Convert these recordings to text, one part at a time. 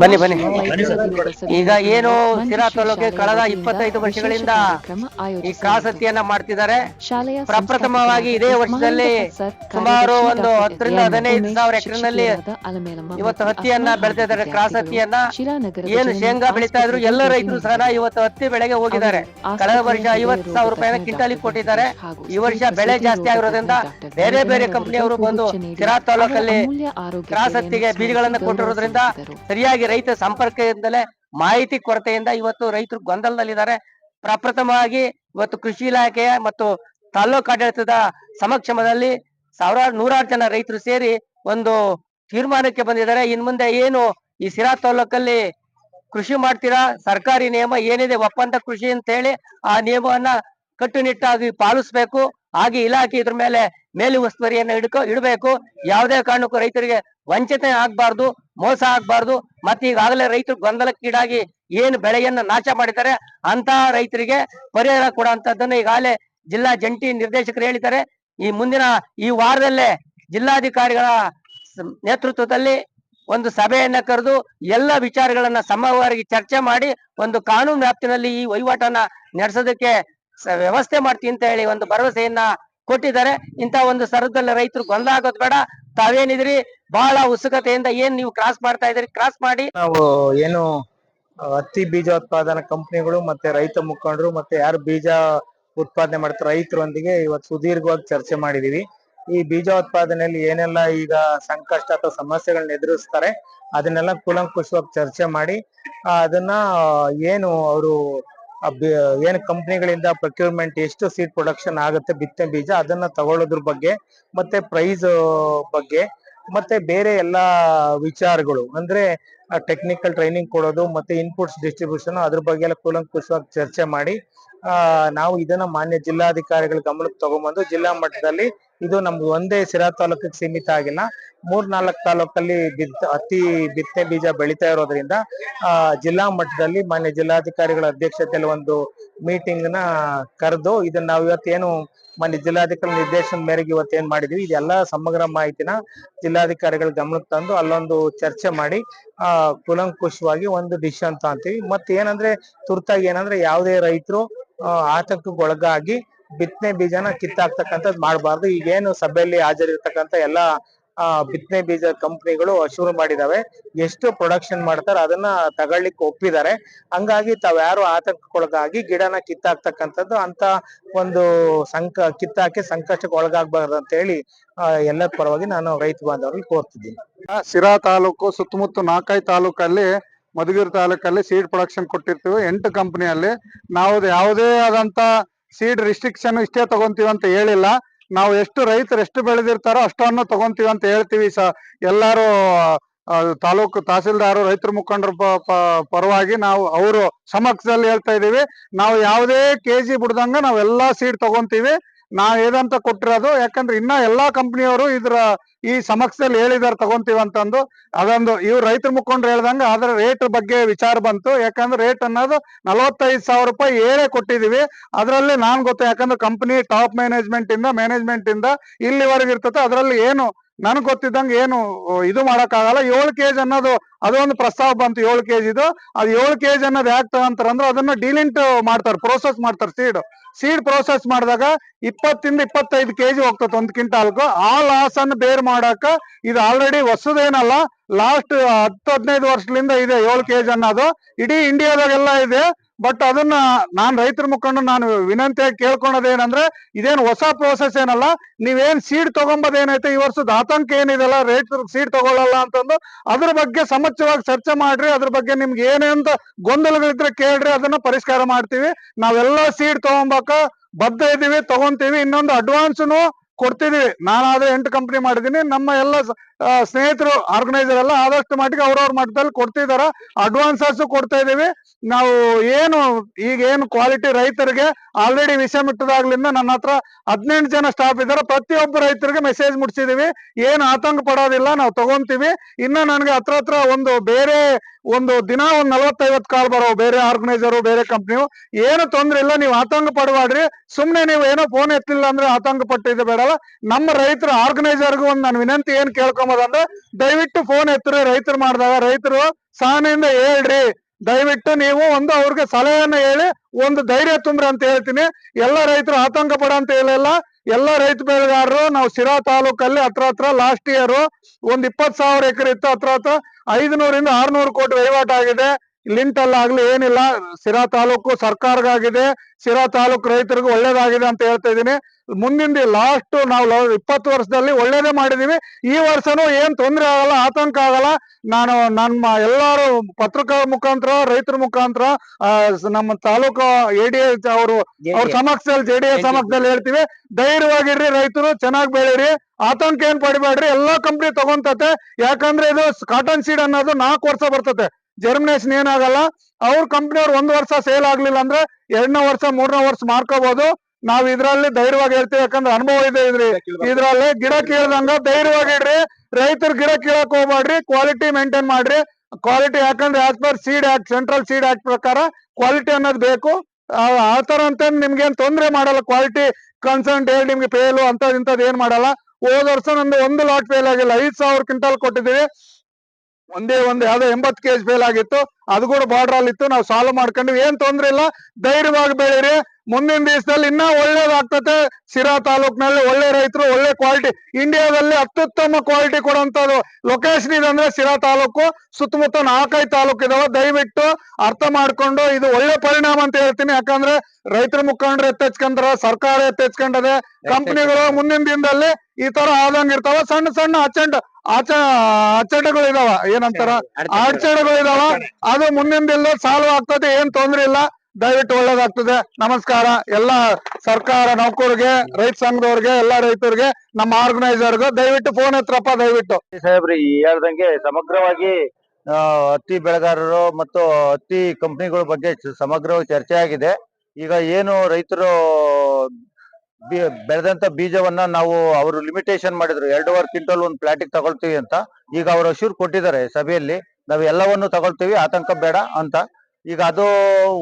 ಬನ್ನಿ, ಬನ್ನಿ. ಈಗ ಏನು ಸಿರಾ ತಾಲೂಕಿಗೆ ಕಳೆದ ಇಪ್ಪತ್ತೈದು ವರ್ಷಗಳಿಂದ ಈ ಕಾಸತಿಯನ್ನ ಮಾಡ್ತಿದ್ದಾರೆ. ಪ್ರಪ್ರಥಮವಾಗಿ ಇದೇ ವರ್ಷದಲ್ಲಿ ಸುಮಾರು ಒಂದು ಹತ್ತರಿಂದ ಹದಿನೈದು ಸಾವಿರ ಎಕರೆನಲ್ಲಿ ಇವತ್ತು ಹತ್ತಿಯನ್ನ ಬೆಳೆದಿದ್ದಾರೆ. ಕ್ರಾಸ್ ಹತ್ತಿಯನ್ನ ಏನು ಶೇಂಗಾ ಬೆಳೀತಾ ಇದ್ರು? ಎಲ್ಲ ರೈತರು ಸಹ ಇವತ್ತು ಹತ್ತಿ ಬೆಳೆಗೆ ಹೋಗಿದ್ದಾರೆ. ಕಳೆದ ವರ್ಷ ಐವತ್ತು ಸಾವಿರ ರೂಪಾಯಿನ ಕ್ವಿಂಟಾಲಿಗೆ ಕೊಟ್ಟಿದ್ದಾರೆ. ಈ ವರ್ಷ ಬೆಳೆ ಜಾಸ್ತಿ ಆಗಿರೋದ್ರಿಂದ ಬೇರೆ ಬೇರೆ ಕಂಪನಿಯವರು ಬಂದು ಸಿರಾ ತಾಲೂಕಲ್ಲಿ ಕ್ರಾಸ್ ಹತ್ತಿಗೆ ಬೀಜಗಳನ್ನ ಕೊಟ್ಟಿರೋದ್ರಿಂದ ಸರಿಯಾಗಿ ರೈತ ಸಂಪರ್ಕದಿಂದಲೇ ಮಾಹಿತಿ ಕೊರತೆಯಿಂದ ಇವತ್ತು ರೈತರು ಗೊಂದಲದಲ್ಲಿದ್ದಾರೆ. ಪ್ರಪ್ರಥಮವಾಗಿ ಇವತ್ತು ಕೃಷಿ ಇಲಾಖೆಯ ಮತ್ತು ತಾಲೂಕು ಆಡಳಿತದ ಸಮಕ್ಷಮದಲ್ಲಿ ಸಾವಿರಾರು ನೂರಾರು ಜನ ರೈತರು ಸೇರಿ ಒಂದು ತೀರ್ಮಾನಕ್ಕೆ ಬಂದಿದ್ದಾರೆ. ಇನ್ ಮುಂದೆ ಏನು ಈ ಸಿರಾ ತಾಲೂಕಲ್ಲಿ ಕೃಷಿ ಮಾಡ್ತೀರಾ, ಸರ್ಕಾರಿ ನಿಯಮ ಏನಿದೆ, ಒಪ್ಪಂದ ಕೃಷಿ ಅಂತ ಹೇಳಿ ಆ ನಿಯಮವನ್ನ ಕಟ್ಟುನಿಟ್ಟಾಗಿ ಪಾಲಿಸ್ಬೇಕು. ಹಾಗೆ ಇಲಾಖೆ ಇದ್ರ ಮೇಲೆ ಮೇಲು ಉಸ್ತುವರಿಯನ್ನು ಹಿಡ್ಕೊ ಇಡಬೇಕು ಯಾವುದೇ ಕಾರಣಕ್ಕೂ ರೈತರಿಗೆ ವಂಚನೆ ಆಗ್ಬಾರ್ದು, ಮೋಸ ಆಗ್ಬಾರ್ದು, ಮತ್ತೆ ಈಗಾಗಲೇ ರೈತರು ಗೊಂದಲಕ್ಕೀಡಾಗಿ ಏನು ಬೆಳೆಯನ್ನ ನಾಶ ಮಾಡಿದ್ದಾರೆ ಅಂತ ರೈತರಿಗೆ ಪರಿಹಾರ ಕೊಡುವಂತದ್ದನ್ನು ಈಗಾಗಲೇ ಜಿಲ್ಲಾ ಜಂಟಿ ನಿರ್ದೇಶಕರು ಹೇಳಿದ್ದಾರೆ. ಈ ಮುಂದಿನ, ಈ ವಾರದಲ್ಲೇ ಜಿಲ್ಲಾಧಿಕಾರಿಗಳ ನೇತೃತ್ವದಲ್ಲಿ ಒಂದು ಸಭೆಯನ್ನ ಕರೆದು ಎಲ್ಲ ವಿಚಾರಗಳನ್ನ ಸಮವಾಗಿ ಚರ್ಚೆ ಮಾಡಿ ಒಂದು ಕಾನೂನು ವ್ಯಾಪ್ತಿನಲ್ಲಿ ಈ ವಹಿವಾಟನ್ನ ನಡೆಸೋದಕ್ಕೆ ವ್ಯವಸ್ಥೆ ಮಾಡ್ತೀನಿ ಅಂತ ಹೇಳಿ ಒಂದು ಭರವಸೆಯನ್ನ ಕೊಟ್ಟಿದ್ದಾರೆ. ಇಂತ ಒಂದು ಸರದಲ್ಲಿ ರೈತರು ಗೊಂದಲ ಆಗೋದ್ ಬೇಡ. ತಾವೇನಿದ್ರಿ ಬಹಳ ಉತ್ಸುಕತೆಯಿಂದ ಏನ್ ನೀವು ಕ್ರಾಸ್ ಮಾಡ್ತಾ ಇದ್ರಿ ಕ್ರಾಸ್ ಮಾಡಿ. ನಾವು ಏನು ಹತ್ತಿ ಬೀಜ ಉತ್ಪಾದನಾ ಕಂಪನಿಗಳು ಮತ್ತೆ ರೈತ ಮುಖಂಡರು ಮತ್ತೆ ಯಾರು ಬೀಜ ಉತ್ಪಾದನೆ ಮಾಡ್ತಾರೆ ರೈತರೊಂದಿಗೆ ಇವತ್ತು ಸುದೀರ್ಘವಾಗಿ ಚರ್ಚೆ ಮಾಡಿದೀವಿ. ಈ ಬೀಜ ಉತ್ಪಾದನೆಯಲ್ಲಿ ಏನೆಲ್ಲ ಈಗ ಸಂಕಷ್ಟ ಅಥವಾ ಸಮಸ್ಯೆಗಳನ್ನ ಎದುರಿಸ್ತಾರೆ, ಅದನ್ನೆಲ್ಲ ಕೂಲಂಕುಷವಾಗಿ ಚರ್ಚೆ ಮಾಡಿ ಅದನ್ನ, ಏನು ಅವರು ಏನು ಕಂಪ್ನಿಗಳಿಂದ ಪ್ರೊಕ್ಯೂರ್ಮೆಂಟ್ ಎಷ್ಟು ಸೀಡ್ ಪ್ರೊಡಕ್ಷನ್ ಆಗುತ್ತೆ, ಬಿತ್ತನೆ ಬೀಜ, ಅದನ್ನ ತಗೊಳ್ಳೋದ್ರ ಬಗ್ಗೆ ಮತ್ತೆ ಪ್ರೈಸ್ ಬಗ್ಗೆ ಮತ್ತೆ ಬೇರೆ ಎಲ್ಲಾ ವಿಚಾರಗಳು, ಅಂದ್ರೆ ಟೆಕ್ನಿಕಲ್ ಟ್ರೈನಿಂಗ್ ಕೊಡೋದು ಮತ್ತೆ ಇನ್ಪುಟ್ಸ್ ಡಿಸ್ಟ್ರಿಬ್ಯೂಷನ್ ಅದ್ರ ಬಗ್ಗೆ ಎಲ್ಲ ಕೂಲಂಕುಷವಾಗಿ ಚರ್ಚೆ ಮಾಡಿ, ಆ, ನಾವು ಇದನ್ನ ಮಾನ್ಯ ಜಿಲ್ಲಾಧಿಕಾರಿಗಳ ಗಮನಕ್ಕೆ ತಗೊಂಡ್ಬಂದು ಜಿಲ್ಲಾ ಮಟ್ಟದಲ್ಲಿ ಇದು ನಮ್ದು ಒಂದೇ ಸಿರಾ ತಾಲೂಕಿಗೆ ಸೀಮಿತ ಆಗಿಲ್ಲ ಮೂರ್ ನಾಲ್ಕು ತಾಲೂಕಲ್ಲಿ ಬಿತ್ ಅತಿ ಬಿತ್ತನೆ ಬೀಜ ಬೆಳಿತಾ ಇರೋದ್ರಿಂದ, ಆ, ಜಿಲ್ಲಾ ಮಟ್ಟದಲ್ಲಿ ಮಾನ್ಯ ಜಿಲ್ಲಾಧಿಕಾರಿಗಳ ಅಧ್ಯಕ್ಷತೆಯಲ್ಲಿ ಒಂದು ಮೀಟಿಂಗ್ನ ಕರೆದು ಇದನ್ನ ನಾವು ಇವತ್ತೇನು ಮಾನ್ಯ ಜಿಲ್ಲಾಧಿಕಾರಿ ನಿರ್ದೇಶನ ಮೇರೆಗೆ ಇವತ್ತು ಏನ್ ಮಾಡಿದ್ವಿ ಇದೆಲ್ಲ ಸಮಗ್ರ ಮಾಹಿತಿನ ಜಿಲ್ಲಾಧಿಕಾರಿಗಳ ಗಮನಕ್ಕೆ ತಂದು ಅಲ್ಲೊಂದು ಚರ್ಚೆ ಮಾಡಿ, ಆ ಕುಲಂಕುಶವಾಗಿ ಒಂದು ಡಿಸಿಷನ್ ತಗೊಂತೀವಿ ಮತ್ತೆ ಏನಂದ್ರೆ ತುರ್ತಾಗಿ ಏನಂದ್ರೆ ಯಾವುದೇ ರೈತರು ಆತಂಕಕ್ಕೊಳಗಾಗಿ ಬಿತ್ತನೆ ಬೀಜನ ಕಿತ್ತಾಕ್ತಕ್ಕಂಥದ್ದು ಮಾಡಬಾರ್ದು. ಈಗೇನು ಸಭೆಯಲ್ಲಿ ಹಾಜರಿರ್ತಕ್ಕಂಥ ಎಲ್ಲಾ, ಆ, ಬಿತ್ತನೆ ಬೀಜ ಕಂಪನಿಗಳು ಶುರು ಮಾಡಿದಾವೆ. ಎಷ್ಟು ಪ್ರೊಡಕ್ಷನ್ ಮಾಡ್ತಾರೆ ಅದನ್ನ ತಗೊಳ್ಳಿಕ್ಕೆ ಒಪ್ಪಿದ್ದಾರೆ. ಹಂಗಾಗಿ ತಾವ್ಯಾರು ಆತಂಕಕ್ಕೊಳಗಾಗಿ ಗಿಡನ ಕಿತ್ತಾಕ್ತಕ್ಕಂಥದ್ದು ಅಂತ ಒಂದು ಸಂಕ, ಕಿತ್ತಾಕಿ ಸಂಕಷ್ಟಕ್ಕೆ ಒಳಗಾಗ್ಬಾರ್ದು ಅಂತ ಹೇಳಿ ಎಲ್ಲ ಪರವಾಗಿ ನಾನು ರೈತ ಬಾಂಧವರಲ್ಲಿ ಕೋರ್ತಿದ್ದೀನಿ. ಶಿರಾ ತಾಲೂಕು, ಸುತ್ತಮುತ್ತ ನಾಲ್ಕೈದು ತಾಲೂಕಲ್ಲಿ, ಮಧುಗಿರಿ ತಾಲೂಕಲ್ಲಿ ಸೀಡ್ ಪ್ರೊಡಕ್ಷನ್ ಕೊಟ್ಟಿರ್ತೀವಿ. ಎಂಟು ಕಂಪನಿಯಲ್ಲಿ ನಾವು ಯಾವುದೇ ಆದಂತ ಸೀಡ್ ರಿಸ್ಟ್ರಿಕ್ಷನ್ ಇಷ್ಟೇ ತಗೊಂತೀವಿ ಅಂತ ಹೇಳಿಲ್ಲ. ನಾವು ಎಷ್ಟು ರೈತರು ಎಷ್ಟು ಬೆಳೆದಿರ್ತಾರೋ ಅಷ್ಟನ್ನು ತಗೊಂತೀವಿ ಅಂತ ಹೇಳ್ತೀವಿ ಸ, ಎಲ್ಲಾರು ತಾಲೂಕು ತಹಸೀಲ್ದಾರು, ರೈತರ ಮುಖಂಡರ ಪರವಾಗಿ ನಾವು ಅವರು ಸಮಕ್ಷದಲ್ಲಿ ಹೇಳ್ತಾ ಇದೀವಿ ನಾವು ಯಾವುದೇ ಕೆಜಿ ಬಿಡ್ದಂಗ ನಾವೆಲ್ಲ ಸೀಡ್ ತಗೊಂತೀವಿ. ನಾವ್ ಏದಂತ ಕೊಟ್ಟಿರೋದು, ಯಾಕಂದ್ರೆ ಇನ್ನ ಎಲ್ಲಾ ಕಂಪ್ನಿಯವರು ಇದ್ರ ಈ ಸಮಕ್ಷದಲ್ಲಿ ಹೇಳಿದಾರೆ ತಗೊಂತೀವಿ ಅಂತಂದು. ಅದೊಂದು, ಇವ್ರು ರೈತರ ಮುಖಂಡ್ರು ಹೇಳ್ದಂಗ ಅದ್ರ ರೇಟ್ ಬಗ್ಗೆ ವಿಚಾರ ಬಂತು. ಯಾಕಂದ್ರೆ ರೇಟ್ ಅನ್ನೋದು ನಲವತ್ತೈದು ಸಾವಿರ ರೂಪಾಯಿ ಏಳೇ ಕೊಟ್ಟಿದೀವಿ. ಅದರಲ್ಲಿ ನಾನ್ ಗೊತ್ತು, ಯಾಕಂದ್ರೆ ಕಂಪನಿ ಟಾಪ್ ಮ್ಯಾನೇಜ್ಮೆಂಟ್ ಇಂದ ಮ್ಯಾನೇಜ್ಮೆಂಟ್ ಇಂದ ಇಲ್ಲಿವರೆಗೆ ಇರ್ತದೆ ಅದರಲ್ಲಿ ಏನು ನನಗ್ ಗೊತ್ತಿದ್ದಂಗೆ ಏನು ಇದು ಮಾಡಕ್ಕಾಗಲ್ಲ. ಏಳು ಕೆಜಿ ಅನ್ನೋದು ಅದೊಂದು ಪ್ರಸ್ತಾವ ಬಂತು, ಏಳು ಕೆಜಿ ಇದು ಅದು ಏಳು ಕೆಜಿ ಅನ್ನೋದು ಯಾಕೆ ತಗೊಂತಾರ ಅಂದ್ರೆ ಅದನ್ನ ಡೀಲಿಂಟ್ ಮಾಡ್ತಾರೆ ಪ್ರೋಸೆಸ್ ಮಾಡ್ತಾರೆ ಸೀಡ್ ಸೀಡ್ ಪ್ರೋಸೆಸ್ ಮಾಡಿದಾಗ ಇಪ್ಪತ್ತಿಂದ ಇಪ್ಪತ್ತೈದು ಕೆಜಿ ಹೋಗ್ತದೆ ಒಂದ್ ಕ್ವಿಂಟಾಲ್ಗೂ. ಆ ಲಾಸ್ ಅನ್ನು ಬೇರ್ ಮಾಡಾಕ ಇದು ಆಲ್ರೆಡಿ ಹೊಸದೇನಲ್ಲ ಲಾಸ್ಟ್ ಹತ್ತು ಹದಿನೈದು ವರ್ಷದಿಂದ ಇದೆ ಏಳು ಕೆಜಿ ಅನ್ನೋದು. ಇಡೀ ಇಂಡಿಯಾದಾಗೆಲ್ಲ ಇದೆ. ಬಟ್ ಅದನ್ನ ನಾನ್ ರೈತರ ಮುಖಂಡ ನಾನು ವಿನಂತಿಯಾಗಿ ಕೇಳ್ಕೊಳೋದೇನಂದ್ರೆ, ಇದೇನು ಹೊಸ ಪ್ರೋಸೆಸ್ ಏನಲ್ಲ, ನೀವೇನ್ ಸೀಡ್ ತಗೊಂಬದ್ ಏನೈತೆ ಈ ವರ್ಷದ ಆತಂಕ ಏನಿದೆಲ್ಲ ರೈತರು ಸೀಡ್ ತಗೊಳ್ಳಲ್ಲ ಅಂತಂದು ಅದ್ರ ಬಗ್ಗೆ ಸಮಚವಾಗಿ ಚರ್ಚೆ ಮಾಡ್ರಿ, ಅದ್ರ ಬಗ್ಗೆ ನಿಮ್ಗೆ ಏನೇಂತ ಗೊಂದಲಗಳಿದ್ರೆ ಕೇಳ್ರಿ, ಅದನ್ನ ಪರಿಷ್ಕಾರ ಮಾಡ್ತೀವಿ. ನಾವೆಲ್ಲ ಸೀಡ್ ತಗೊಂಬಕ ಬದ್ಧ ಇದೀವಿ, ತಗೊಂತೀವಿ, ಇನ್ನೊಂದು ಅಡ್ವಾನ್ಸ್ನು ಕೊಡ್ತಿದೀವಿ ನಾನಾದ್ರೆ ಎಂಟು ಕಂಪ್ನಿ ಮಾಡಿದೀನಿ ನಮ್ಮ ಎಲ್ಲ ಸ್ನೇಹಿತರು ಆರ್ಗನೈಸರ್ ಎಲ್ಲ ಆದಷ್ಟು ಮಟ್ಟಿಗೆ ಅವ್ರವ್ರ ಮಟ್ಟದಲ್ಲಿ ಕೊಡ್ತಿದಾರ. ಅಡ್ವಾನ್ಸಸ್ ಕೊಡ್ತಾ ಇದೀವಿ ನಾವು ಏನು, ಈಗ ಏನು ಕ್ವಾಲಿಟಿ ರೈತರಿಗೆ ಆಲ್ರೆಡಿ ವಿಷಯ ಮುಟ್ಟದಾಗ್ಲಿಂದ ನನ್ನ ಹತ್ರ ಹದಿನೆಂಟು ಜನ ಸ್ಟಾಫ್ ಇದ್ದಾರೆ. ಪ್ರತಿಯೊಬ್ಬ ರೈತರಿಗೆ ಮೆಸೇಜ್ ಮುಟ್ಸಿದೀವಿ. ಏನು ಆತಂಕ ಪಡೋದಿಲ್ಲ. ನಾವು ತಗೊಂತೀವಿ. ಇನ್ನ ನನಗೆ ಹತ್ರ ಹತ್ರ ಒಂದು ಬೇರೆ ಒಂದು ದಿನ ಒಂದ್ ನಲವತ್ತೈವತ್ತು ಕಾಲ್ ಬರೋ ಬೇರೆ ಆರ್ಗನೈಸರು ಬೇರೆ ಕಂಪ್ನಿಯು ಏನು ತೊಂದ್ರೆ ಇಲ್ಲ, ನೀವು ಆತಂಕ ಪಡಬೇಡ್ರಿ ಸುಮ್ನೆ ನೀವು ಏನೋ ಫೋನ್ ಎತ್ತಿಲ್ಲ ಅಂದ್ರೆ ಆತಂಕ ಪಟ್ಟಿದ್ದು ಬೇಡಲ್ಲ. ನಮ್ಮ ರೈತರ ಆರ್ಗನೈಸರ್ಗೂ ಒಂದು ನಾನು ವಿನಂತಿ ಏನ್ ಕೇಳ್ಕೊಂಬೋದಂದ್ರೆ ದಯವಿಟ್ಟು ಫೋನ್ ಎತ್ತರಿ, ರೈತರು ಮಾಡಿದಾಗ. ರೈತರು ಸಹನೆಯಿಂದ ಹೇಳ್ರಿ. ದಯವಿಟ್ಟು ನೀವು ಒಂದು ಅವ್ರಿಗೆ ಸಲಹೆಯನ್ನ ಹೇಳಿ, ಒಂದು ಧೈರ್ಯ ತುಂಬ್ರಿ ಅಂತ ಹೇಳ್ತೀನಿ. ಎಲ್ಲ ರೈತರು ಆತಂಕ ಪಡ ಅಂತ ಹೇಳಿಲ್ಲ ಎಲ್ಲ ರೈತ ಬೆಳೆಗಾರರು ನಾವು ಸಿರಾ ತಾಲೂಕಲ್ಲಿ ಹತ್ರ ಹತ್ರ ಲಾಸ್ಟ್ ಇಯರ್ ಒಂದ್ ಇಪ್ಪತ್ ಸಾವಿರ ಎಕರೆ ಇತ್ತು ಹತ್ರ ಹತ್ರ, ಐದ್ನೂರಿಂದ ಆರ್ನೂರು ಕೋಟಿ ವಹಿವಾಟು ಆಗಿದೆ. ಲಿಂಟ್ ಅಲ್ಲಾಗ್ಲಿ ಏನಿಲ್ಲ ಸಿರಾ ತಾಲೂಕು ಸರ್ಕಾರಗಾಗಿದೆ ಸಿರಾ ತಾಲೂಕು ರೈತರಿಗೂ ಒಳ್ಳೇದಾಗಿದೆ ಅಂತ ಹೇಳ್ತಾ ಇದೀನಿ ಮುಂದಿನ ಲಾಸ್ಟ್ ನಾವು ಇಪ್ಪತ್ತು ವರ್ಷದಲ್ಲಿ ಒಳ್ಳೇದೇ ಮಾಡಿದೀವಿ. ಈ ವರ್ಷನೂ ಏನ್ ತೊಂದ್ರೆ ಆಗಲ್ಲ ಆತಂಕ ಆಗಲ್ಲ. ನಾನು ನಮ್ಮ ಎಲ್ಲಾರು ಪತ್ರಿಕಾ ಮುಖಾಂತರ ರೈತರ ಮುಖಾಂತರ ಆ, ನಮ್ಮ ತಾಲೂಕು ಎ ಡಿ ಅವರು ಅವ್ರ ಸಮಕ್ಷದಲ್ಲಿ ಜೆ ಡಿ ಎಸ್ ಸಮಕ್ಷದಲ್ಲಿ ಹೇಳ್ತೀವಿ. ಧೈರ್ಯವಾಗಿರ್ರಿ ರೈತರು ಚೆನ್ನಾಗಿ ಬೆಳೀರಿ. ಆತಂಕ ಏನ್ ಪಡಿಬೇಡ್ರಿ ಎಲ್ಲಾ ಕಂಪ್ನಿ ತಗೊಂತತೆ. ಯಾಕಂದ್ರೆ ಇದು ಕಾಟನ್ ಸೀಡ್ ಅನ್ನೋದು ನಾಲ್ಕು ವರ್ಷ ಬರ್ತತೆ. ಜರ್ಮಿನೇಷನ್ ಏನಾಗಲ್ಲ ಅವ್ರ ಕಂಪ್ನಿಯವ್ರು ಒಂದ್ ವರ್ಷ ಸೇಲ್ ಆಗ್ಲಿಲ್ಲ ಅಂದ್ರೆ ಎರಡನೇ ವರ್ಷ ಮೂರನೇ ವರ್ಷ ಮಾರ್ಕೋಬಹುದು ನಾವ್ ಇದ್ರಲ್ಲಿ ಧೈರ್ಯವಾಗಿ ಹೇಳ್ತೀವಿ ಯಾಕಂದ್ರೆ ಅನುಭವ ಇದೆ ಇದ್ರಿ ಇದ್ರಲ್ಲಿ ಗಿಡ ಧೈರ್ಯವಾಗಿ ಇಡ್ರಿ. ರೈತರು ಗಿಡ ಕೀಳಕ್ ಹೋಗ್ಬೇಡ್ರಿ ಕ್ವಾಲಿಟಿ ಮೇಂಟೈನ್ ಮಾಡ್ರಿ. ಕ್ವಾಲಿಟಿ ಯಾಕಂದ್ರೆ as per seed act central seed act ಪ್ರಕಾರ ಕ್ವಾಲಿಟಿ ಅನ್ನೋದು ಬೇಕು. ಆ ಆ ತರ ಅಂತ ನಿಮ್ಗೆ ಏನ್ ತೊಂದ್ರೆ ಮಾಡಲ್ಲ ಕ್ವಾಲಿಟಿ ಕನ್ಸರ್ನ್ ಹೇಳಿ ನಿಮ್ಗೆ ಫೇಲು ಅಂತದ್ ಇಂತದ್ ಏನ್ ಮಾಡಲ್ಲ. ಹೋದ ವರ್ಷ ನಂದು ಒಂದು ಲಾಟ್ ಫೇಲ್ ಆಗಿಲ್ಲ ಐದ್ ಸಾವಿರ ಕ್ವಿಂಟಲ್ ಕೊಟ್ಟಿದ್ದೀವಿ. ಒಂದೇ ಒಂದು ಯಾವ್ದೋ ಎಂಬತ್ ಕೆಜಿ ಫೇಲ್ ಆಗಿತ್ತು. ಅದು ಕೂಡ ಬಾರ್ಡರ್ ಅಲ್ಲಿ ಇತ್ತು. ನಾವು ಸಾಲ್ವ್ ಮಾಡ್ಕೊಂಡ್ವಿ ಏನ್ ತೊಂದ್ರೆ ಇಲ್ಲ. ಧೈರ್ಯವಾಗಿ ಬೆಳೀರಿ ಮುಂದಿನ ದಿವಸದಲ್ಲಿ ಇನ್ನ ಒಳ್ಳೇದಾಗ್ತತೆ. ಸಿರಾ ತಾಲೂಕ್ನಲ್ಲಿ ಒಳ್ಳೆ ರೈತರು ಒಳ್ಳೆ ಕ್ವಾಲಿಟಿ ಇಂಡಿಯಾದಲ್ಲಿ ಅತ್ಯುತ್ತಮ ಕ್ವಾಲಿಟಿ ಕೊಡುವಂತ ಲೊಕೇಶನ್ ಇದೆ ಅಂದ್ರೆ ಸಿರಾ ತಾಲೂಕು. ಸುತ್ತಮುತ್ತ ನಾಲ್ಕೈದು ತಾಲೂಕು ಇದಾವ. ದಯವಿಟ್ಟು ಅರ್ಥ ಮಾಡ್ಕೊಂಡು ಇದು ಒಳ್ಳೆ ಪರಿಣಾಮ ಅಂತ ಹೇಳ್ತೀನಿ. ಯಾಕಂದ್ರೆ ರೈತರ ಮುಖಂಡರು ಎತ್ತೆಚ್ಕೊಂಡ್ರ ಸರ್ಕಾರ ಎತ್ತೆಚ್ಕೊಂಡದೆ ಕಂಪನಿಗಳು ಮುಂದಿನ ದಿನದಲ್ಲಿ ಈ ತರ ಆದಂಗ ಇರ್ತಾವ. ಸಣ್ಣ ಸಣ್ಣ ಅಚಂಡ ಆಚ ಅಚ್ಚಟಗಳು ಇದಾವ. ಏನಂತಾರ? ಅಡಚಣೆಗಳು ಇದಾವ. ಅದು ಮುಂದಿನ ದಿನದಲ್ಲಿ ಸಾಲ್ವ್ ಆಗ್ತದೆ. ಏನ್ ತೊಂದ್ರೆ ಇಲ್ಲ. ದಯವಿಟ್ಟು ಒಳ್ಳೇದಾಗ್ತದೆ. ನಮಸ್ಕಾರ. ಎಲ್ಲ ಸರ್ಕಾರ ನೌಕರಿಗೆ ರೈತ ಸಂಘದವ್ರಿಗೆ, ಎಲ್ಲಾ ರೈತರಿಗೆ, ನಮ್ಮ ಆರ್ಗನೈಸರ್ಗೆ ದಯವಿಟ್ಟು ಫೋನ್ ಹತ್ರಪ್ಪ ದಯವಿಟ್ಟು. ಸಾಹೇಬ್ರಿ ಹೇಳ್ದಂಗೆ ಸಮಗ್ರವಾಗಿ ಹತ್ತಿ ಬೆಳೆಗಾರರು ಮತ್ತು ಹತ್ತಿ ಕಂಪನಿಗಳ ಬಗ್ಗೆ ಸಮಗ್ರವಾಗಿ ಚರ್ಚೆ ಆಗಿದೆ. ಈಗ ಏನು ರೈತರು ಬೆಳೆದಂತ ಬೀಜವನ್ನ ನಾವು ಅವರು ಲಿಮಿಟೇಷನ್ ಮಾಡಿದ್ರು. ಎರಡೂವರೆ ಕ್ವಿಂಟಲ್ ಒಂದು ಪ್ಲಾಟಿಗೆ ತಗೊಳ್ತೀವಿ ಅಂತ. ಈಗ ಅವರು ಹಸಿರು ಕೊಟ್ಟಿದ್ದಾರೆ ಸಭೆಯಲ್ಲಿ. ನಾವು ಎಲ್ಲವನ್ನು ತಗೊಳ್ತೀವಿ. ಆತಂಕ ಬೇಡ ಅಂತ. ಈಗ ಅದು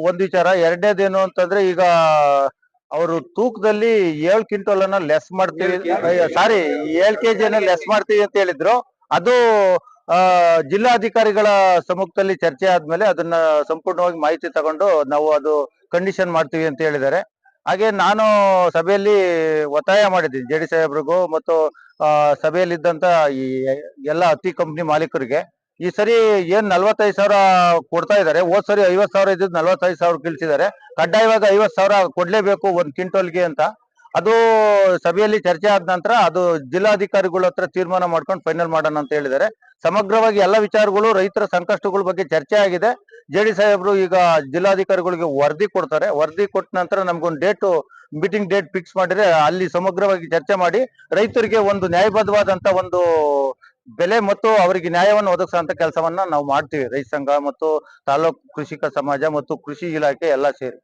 ಒಂದ್ ವಿಚಾರ. ಎರಡನೇದೇನು ಅಂತಂದ್ರೆ ಈಗ ಅವರು ತೂಕದಲ್ಲಿ ಏಳು ಕ್ವಿಂಟಲ್ ಅನ್ನ ಲೆಸ್ ಮಾಡ್ತೀವಿ. ಸಾರಿ ಏಳು ಕೆಜಿ. ಅನ್ನ ಲೆಸ್ ಮಾಡ್ತೀವಿ ಅಂತ ಹೇಳಿದ್ರು. ಅದು ಆ ಜಿಲ್ಲಾಧಿಕಾರಿಗಳ ಸಮ್ಮುಖದಲ್ಲಿ ಚರ್ಚೆ ಆದ್ಮೇಲೆ ಅದನ್ನ ಸಂಪೂರ್ಣವಾಗಿ ಮಾಹಿತಿ ತಗೊಂಡು ನಾವು ಅದು ಕಂಡೀಷನ್ ಮಾಡ್ತೀವಿ ಅಂತ ಹೇಳಿದ್ದಾರೆ. ಹಾಗೆ ನಾನು ಸಭೆಯಲ್ಲಿ ಒತ್ತಾಯ ಮಾಡಿದ್ದೀನಿ ಜೆ ಡಿ ಸಾಹೇಬ್ರಿಗೂ ಮತ್ತು ಆ ಸಭೆಯಲ್ಲಿದ್ದಂತ ಈ ಎಲ್ಲ ಹತ್ತಿ ಕಂಪ್ನಿ ಮಾಲೀಕರಿಗೆ. ಈ ಸರಿ ಏನ್ ನಲ್ವತ್ತೈದು ಸಾವಿರ ಕೊಡ್ತಾ ಇದ್ದಾರೆ, ಹೋದ್ ಸರಿ ಐವತ್ ಸಾವಿರ ಇದ್ದಿದ್ದು ನಲ್ವತ್ತೈದು ಸಾವಿರ ಕೀಳ್ಸಿದ್ದಾರೆ. ಕಡ್ಡಾಯವಾಗಿ ಐವತ್ ಸಾವಿರ ಕೊಡ್ಲೇಬೇಕು ಒಂದ್ ಕ್ವಿಂಟೋಲ್ಗೆ ಅಂತ. ಅದು ಸಭೆಯಲ್ಲಿ ಚರ್ಚೆ ಆದ ನಂತರ ಅದು ಜಿಲ್ಲಾಧಿಕಾರಿಗಳ ಹತ್ರ ತೀರ್ಮಾನ ಮಾಡ್ಕೊಂಡು ಫೈನಲ್ ಮಾಡೋಣ ಅಂತ ಹೇಳಿದ್ದಾರೆ. ಸಮಗ್ರವಾಗಿ ಎಲ್ಲ ವಿಚಾರಗಳು, ರೈತರ ಸಂಕಷ್ಟಗಳ ಬಗ್ಗೆ ಚರ್ಚೆ ಆಗಿದೆ. ಜೆ ಡಿ ಸಾಹೇಬ್ರು ಈಗ ಜಿಲ್ಲಾಧಿಕಾರಿಗಳಿಗೆ ವರದಿ ಕೊಡ್ತಾರೆ. ವರದಿ ಕೊಟ್ಟ ನಂತರ ನಮ್ಗೊಂದು ಡೇಟ್ ಮೀಟಿಂಗ್ ಡೇಟ್ ಫಿಕ್ಸ್ ಮಾಡಿದ್ರೆ ಅಲ್ಲಿ ಸಮಗ್ರವಾಗಿ ಚರ್ಚೆ ಮಾಡಿ ರೈತರಿಗೆ ಒಂದು ನ್ಯಾಯಬದ್ಧವಾದಂತ ಒಂದು ಬೆಲೆ ಮತ್ತು ಅವರಿಗೆ ನ್ಯಾಯವನ್ನು ಒದಗಿಸುವಂತ ಕೆಲಸವನ್ನ ನಾವು ಮಾಡ್ತೀವಿ. ರೈತ ಸಂಘ ಮತ್ತು ತಾಲೂಕು ಕೃಷಿಕ ಸಮಾಜ ಮತ್ತು ಕೃಷಿ ಇಲಾಖೆ ಎಲ್ಲ ಸೇರಿ.